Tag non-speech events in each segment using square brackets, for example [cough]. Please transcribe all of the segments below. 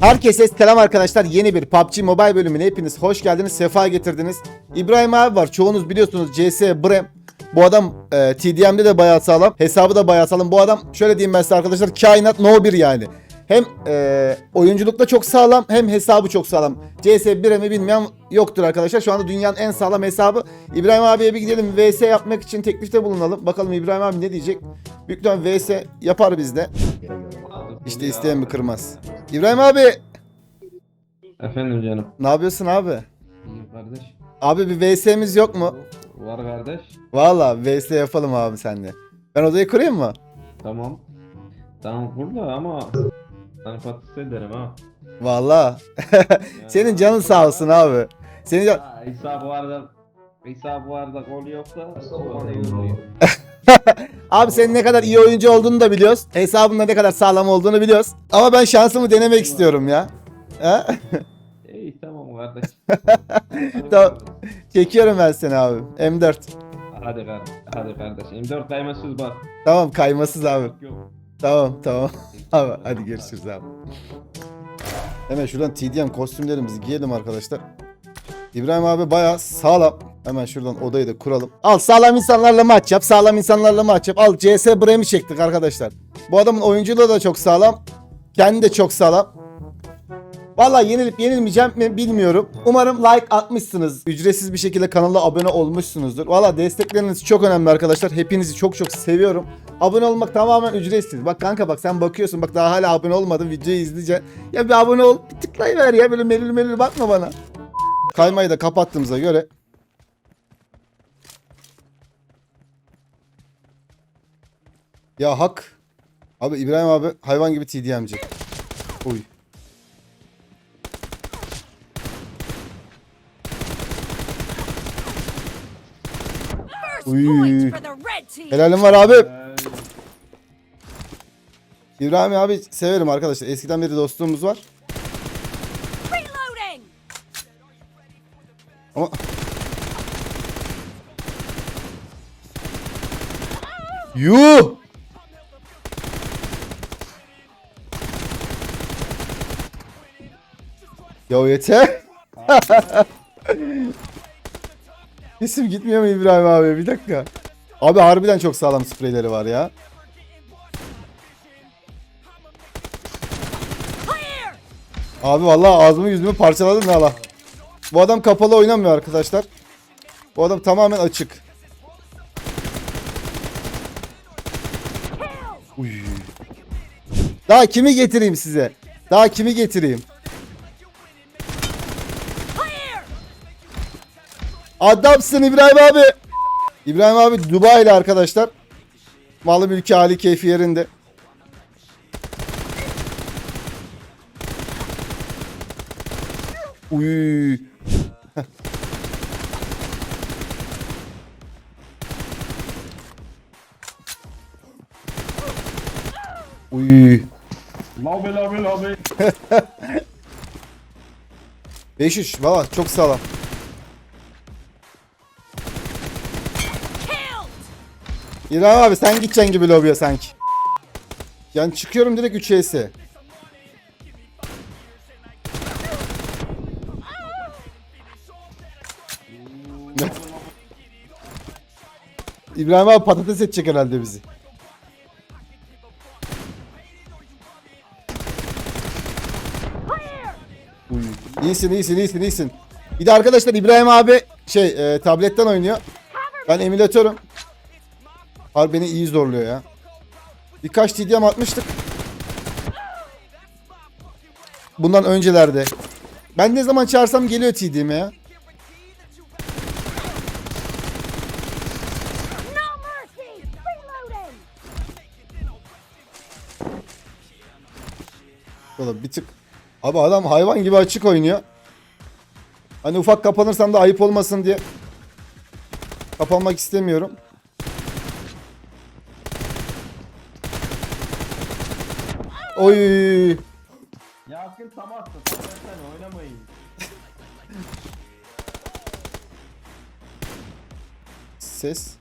Herkese selam arkadaşlar. Yeni bir PUBG Mobile bölümüne hepiniz hoş geldiniz. Sefa getirdiniz. İbrahim abi var. Çoğunuz biliyorsunuz CS Brem. Bu adam e, TDM'de de bayağı sağlam. Hesabı da bayağı sağlam. Bu adam şöyle diyeyim ben size arkadaşlar. Kainat no 1 yani. Hem e, oyunculukta çok sağlam hem hesabı çok sağlam. CS Brem'i bilmeyen yoktur arkadaşlar. Şu anda dünyanın en sağlam hesabı. İbrahim abiye bir gidelim. VS yapmak için teklifte bulunalım. Bakalım İbrahim abi ne diyecek. Büyük VS yapar bizde. İşte isteyen bir kırmaz. İbrahim abi Efendim canım. ne yapıyorsun abi? İyi kardeş. Abi bir VS'miz yok mu? Var kardeş. Valla VS yapalım abi seninle. Ben odayı kurayım mı? Tamam. Tamam burada ama sana patates ederim ha. Valla. [laughs] Senin canın sağ olsun abi. Senin can... Ha, İsa bu arada İsa bu arada gol yoksa o bana yoruluyor. Abi senin ne kadar iyi oyuncu olduğunu da biliyoruz. Hesabında ne kadar sağlam olduğunu biliyoruz. Ama ben şansımı denemek istiyorum ya. Ha? [laughs] İyi tamam kardeş. [laughs] Tamam. Çekiyorum ben seni abi. M4. Hadi kardeş. Hadi kardeş. M4 kaymasız bak. Tamam kaymasız abi. Yok. Tamam tamam. [laughs] Abi hadi görüşürüz abi. Hemen şuradan TDM kostümlerimizi giyelim arkadaşlar. İbrahim abi bayağı sağlam. Hemen şuradan odayı da kuralım. Al sağlam insanlarla maç yap. Sağlam insanlarla maç yap. Al CS Brem'i çektik arkadaşlar. Bu adamın oyunculuğu da çok sağlam. Kendi de çok sağlam. Vallahi yenilip yenilmeyeceğim mi bilmiyorum. Umarım like atmışsınız. Ücretsiz bir şekilde kanala abone olmuşsunuzdur. Valla destekleriniz çok önemli arkadaşlar. Hepinizi çok çok seviyorum. Abone olmak tamamen ücretsiz. Bak kanka bak sen bakıyorsun bak daha hala abone olmadın videoyu izleyeceksin. Ya bir abone ol bir tıklayıver ya böyle melül melül bakma bana. Kaymayı da kapattığımıza göre. Ya hak. Abi İbrahim abi hayvan gibi TDM'ci. Uy. Uy. Helalim var abi. İbrahim abi severim arkadaşlar. Eskiden beri dostluğumuz var. Yuh! Ya yeter. [laughs] İsim gitmiyor mu İbrahim abi? Bir dakika. Abi harbiden çok sağlam spreyleri var ya. Abi vallahi ağzımı yüzümü parçaladın Allah. Bu adam kapalı oynamıyor arkadaşlar. Bu adam tamamen açık. Uy. Daha kimi getireyim size? Daha kimi getireyim? Adamsın İbrahim abi. İbrahim abi Dubai'li arkadaşlar. Malı mülkü hali keyfi yerinde. Uy. Uy. Lobi lobi lobi. 5-3 valla çok sağlam. İbrahim abi sen gideceksin gibi lobiye sanki. Yani çıkıyorum direkt 3 HS. [laughs] İbrahim abi patates edecek herhalde bizi. İyisin iyisin iyisin iyisin. Bir de arkadaşlar İbrahim abi şey e, tabletten oynuyor. Ben emülatörüm. Harbi beni iyi zorluyor ya. Birkaç TDM atmıştık. Bundan öncelerde. Ben ne zaman çağırsam geliyor TDM ya. Oğlum bir tık. Abi adam hayvan gibi açık oynuyor. Hani ufak kapanırsam da ayıp olmasın diye. Kapanmak istemiyorum. Oy. Ya akıl tam attı. Sen oynamayın. Ses.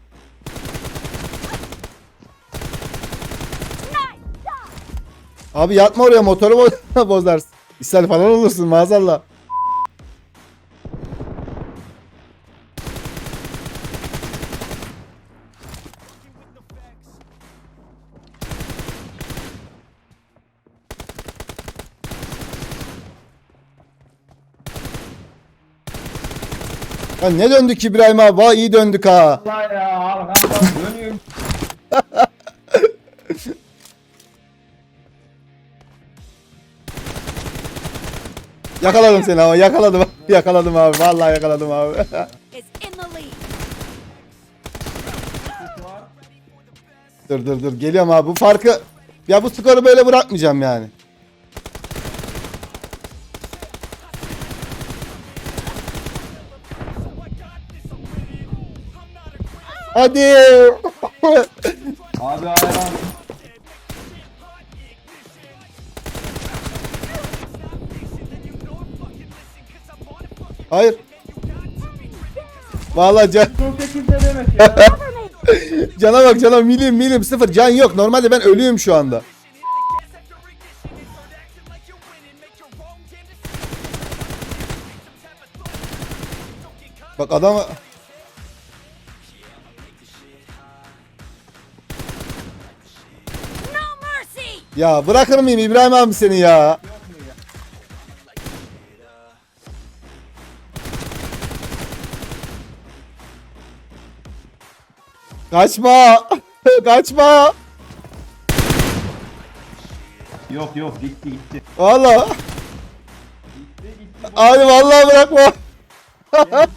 Abi yatma oraya motoru bo- [laughs] bozarsın. İshal falan olursun maazallah. Ya ne döndük İbrahim abi? Vay iyi döndük ha. Allah ya Yakaladım seni ama yakaladım. [laughs] Yakaladım abi. Vallahi yakaladım abi. Dur dur dur. Geliyorum abi. Bu farkı ya bu skoru böyle bırakmayacağım yani. Hadi. [laughs] Abi ayran. Hayır. Vallahi can, [laughs] cana bak cana milim milim sıfır can yok. Normalde ben ölüyüm şu anda. Bak adam ya bırakır mıyım İbrahim abi seni ya? Kaçma. [laughs] Kaçma. Yok yok gitti gitti. Vallahi. Gitti gitti. Abi vallahi bırakma. [laughs]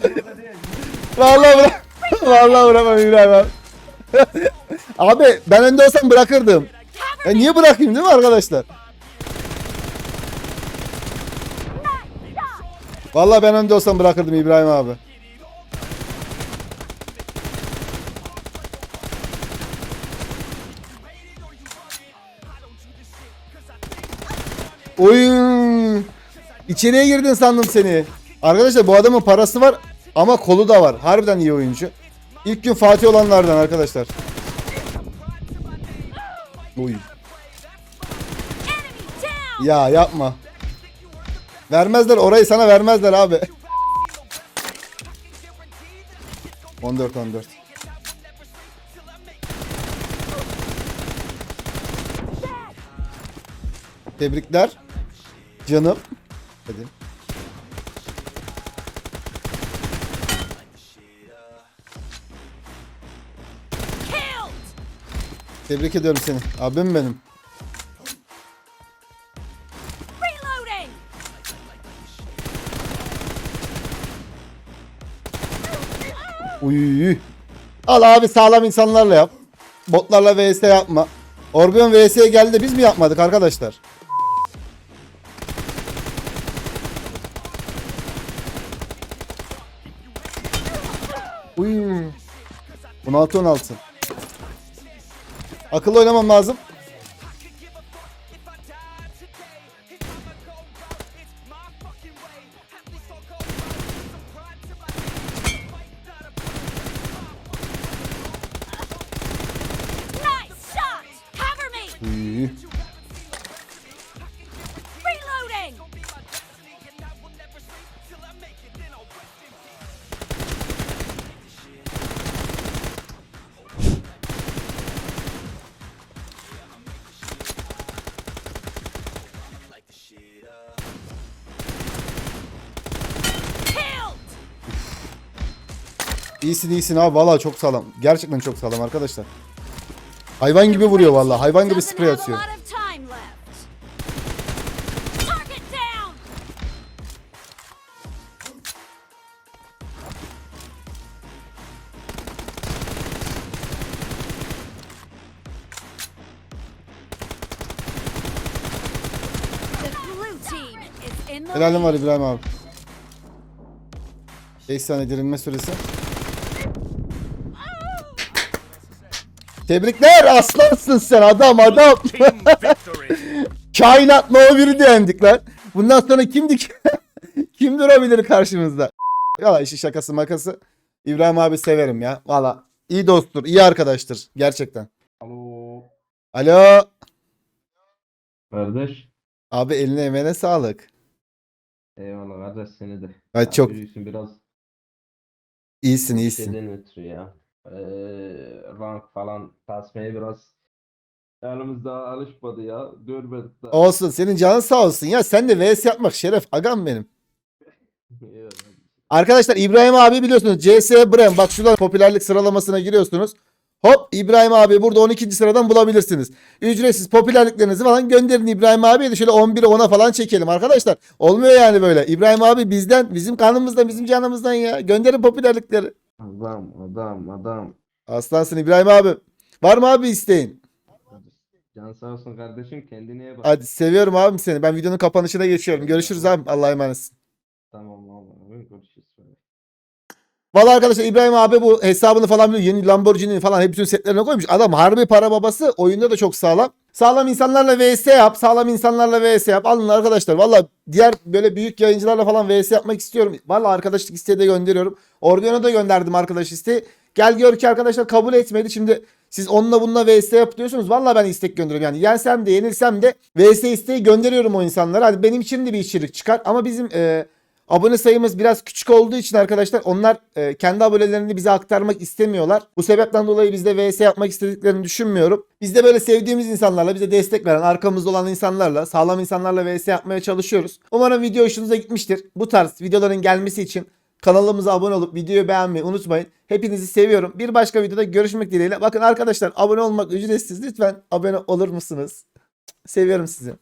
Vallahi bırak. [laughs] Vallahi bırakmam İbrahim abi. abi ben önde olsam bırakırdım. Ya niye bırakayım değil mi arkadaşlar? Vallahi ben önde olsam bırakırdım İbrahim abi. Oy! İçeriye girdin sandım seni. Arkadaşlar bu adamın parası var ama kolu da var. Harbiden iyi oyuncu. İlk gün Fatih olanlardan arkadaşlar. Oy. Ya yapma. Vermezler orayı sana vermezler abi. [laughs] 14 14. Tebrikler. Canım. Hadi. Tebrik ediyorum seni. Abim benim. Reloading. Uy. Al abi sağlam insanlarla yap. Botlarla vs yapma. Orbion vs'ye geldi de biz mi yapmadık arkadaşlar? Uy. 16 16. Akıllı oynamam lazım. İyisin iyisin abi valla çok sağlam. Gerçekten çok sağlam arkadaşlar. Hayvan gibi vuruyor valla. Hayvan gibi sprey atıyor. Helalim var. İbrahim abi. 5 saniye dirilme süresi. Tebrikler aslansın sen adam adam. [laughs] Kainat no biri yendik lan. Bundan sonra kimdik? [laughs] Kim durabilir karşımızda? Valla işi şakası makası. İbrahim abi severim ya. Valla iyi dosttur, iyi arkadaştır gerçekten. Alo. Alo. Kardeş. Abi eline emeğine sağlık. Eyvallah kardeş seni de. Ay, çok biraz iyisin iyisin. şeyden ötürü ya. Ee, rank falan tasmaya biraz elimiz daha alışmadı ya. Görmedik daha. Olsun senin canın sağ olsun ya. Sen de VS yapmak şeref. Agam benim. [laughs] Arkadaşlar İbrahim abi biliyorsunuz CS Brem. Bak şuradan popülerlik sıralamasına giriyorsunuz. Hop İbrahim abi burada 12. sıradan bulabilirsiniz. Ücretsiz popülerliklerinizi falan gönderin İbrahim abiye de şöyle 11'e 10'a falan çekelim arkadaşlar. Olmuyor yani böyle. İbrahim abi bizden, bizim kanımızdan, bizim canımızdan ya. Gönderin popülerlikleri. Adam adam adam. Aslansın İbrahim abi. Var mı abi isteğin? Can sağ olsun kardeşim kendine iyi bak. Hadi seviyorum abim seni. Ben videonun kapanışına geçiyorum. Görüşürüz abi. Allah'a emanetsin. Tamam abi görüşürüz. Valla arkadaşlar İbrahim abi bu hesabını falan biliyor. Yeni Lamborghini falan hep bütün setlerine koymuş. Adam harbi para babası. Oyunda da çok sağlam. Sağlam insanlarla vs yap. Sağlam insanlarla vs yap. Alın arkadaşlar. Valla diğer böyle büyük yayıncılarla falan vs yapmak istiyorum. Valla arkadaşlık isteği de gönderiyorum. Orion'a da gönderdim arkadaş isteği. Gel gör ki arkadaşlar kabul etmedi. Şimdi siz onunla bununla vs yap diyorsunuz. Valla ben istek gönderiyorum. Yani yensem de yenilsem de vs isteği gönderiyorum o insanlara. Hadi benim için de bir içerik çıkar. Ama bizim e, Abone sayımız biraz küçük olduğu için arkadaşlar onlar e, kendi abonelerini bize aktarmak istemiyorlar. Bu sebepten dolayı biz de VS yapmak istediklerini düşünmüyorum. Biz de böyle sevdiğimiz insanlarla, bize destek veren, arkamızda olan insanlarla, sağlam insanlarla VS yapmaya çalışıyoruz. Umarım video hoşunuza gitmiştir. Bu tarz videoların gelmesi için kanalımıza abone olup videoyu beğenmeyi unutmayın. Hepinizi seviyorum. Bir başka videoda görüşmek dileğiyle. Bakın arkadaşlar abone olmak ücretsiz. Lütfen abone olur musunuz? Seviyorum sizi.